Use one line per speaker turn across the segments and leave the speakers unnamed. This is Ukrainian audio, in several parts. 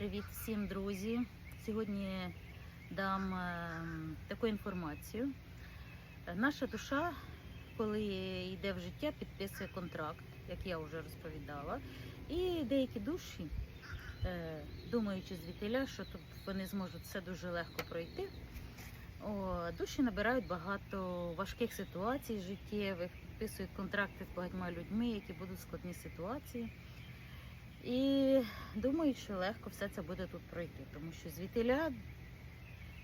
Привіт всім, друзі! Сьогодні дам е, таку інформацію. Е, Наша душа, коли йде в життя, підписує контракт, як я вже розповідала. І деякі душі, е, думаючи звідтиля, що тут вони зможуть все дуже легко пройти, душі набирають багато важких ситуацій життєвих, підписують контракти з багатьма людьми, які будуть складні ситуації. І думають, що легко все це буде тут пройти, тому що звітиля,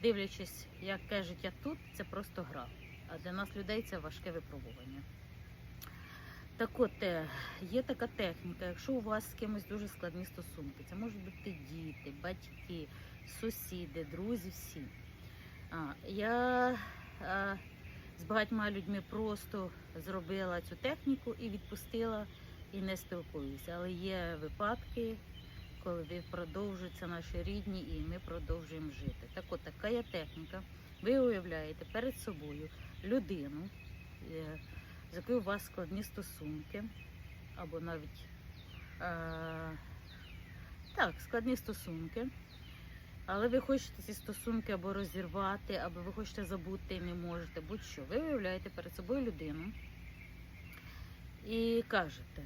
дивлячись, яке життя тут, це просто гра. А для нас людей це важке випробування. Так от, е, є така техніка, якщо у вас з кимось дуже складні стосунки, це можуть бути діти, батьки, сусіди, друзі, всі. А, я а, з багатьма людьми просто зробила цю техніку і відпустила і не спілкуюся. Але є випадки, коли продовжуються наші рідні, і ми продовжуємо жити. Так от така є техніка. Ви уявляєте перед собою людину, е, з якою у вас складні стосунки, або навіть е, так, складні стосунки. Але ви хочете ці стосунки або розірвати, або ви хочете забути не можете. Будь-що. Ви уявляєте перед собою людину і кажете,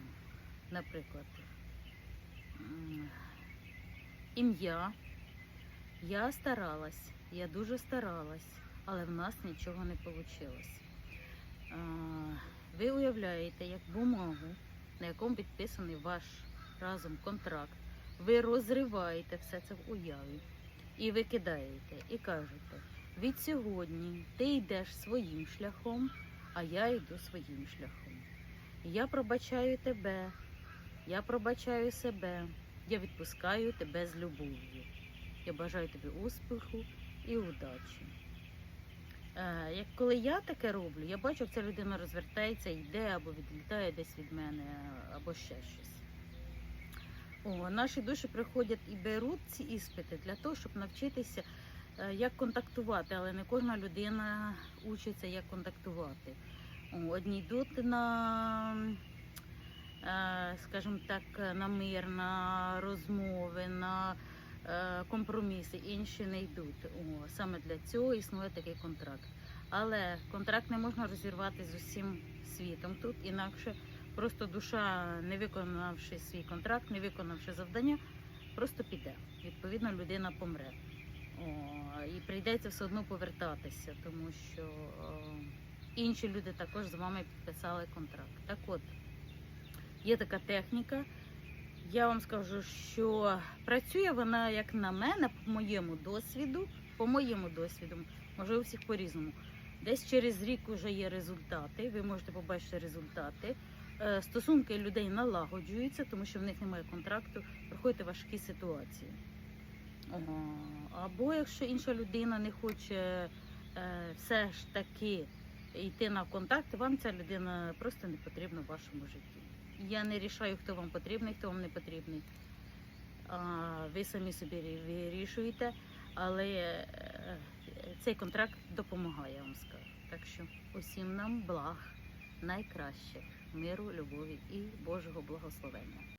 наприклад, ім'я. Я старалась, я дуже старалась, але в нас нічого не вийшло. Ви уявляєте, як бумагу, на якому підписаний ваш разом контракт, ви розриваєте все це в уяві і викидаєте, і кажете, від сьогодні ти йдеш своїм шляхом, а я йду своїм шляхом. Я пробачаю тебе, я пробачаю себе, я відпускаю тебе з любов'ю. Я бажаю тобі успіху і удачі. Е, як коли я таке роблю, я бачу, як ця людина розвертається, йде або відлітає десь від мене, або ще щось. О, наші душі приходять і беруть ці іспити для того, щоб навчитися, е, як контактувати, але не кожна людина учиться, як контактувати. Одні йдуть на, е, скажімо так, на мир, на розмови, на е, компроміси, інші не йдуть. О, саме для цього існує такий контракт. Але контракт не можна розірвати з усім світом тут, інакше просто душа, не виконавши свій контракт, не виконавши завдання, просто піде. Відповідно, людина помре. О, і прийдеться все одно повертатися, тому що о, інші люди також з вами підписали контракт. Так от, є така техніка. Я вам скажу, що працює вона, як на мене, по моєму досвіду, по моєму досвіду, може у всіх по-різному. Десь через рік вже є результати, ви можете побачити результати. Е, Стосунки людей налагоджуються, тому що в них немає контракту, проходять важкі ситуації. Або якщо інша людина не хоче е, все ж таки йти на контакт, вам ця людина просто не потрібна в вашому житті. Я не рішаю, хто вам потрібний, хто вам не потрібний. Ви самі собі вирішуєте, але е, цей контракт допомагає, я вам скажу. Так що усім нам благ найкращих, миру, любові і Божого благословення.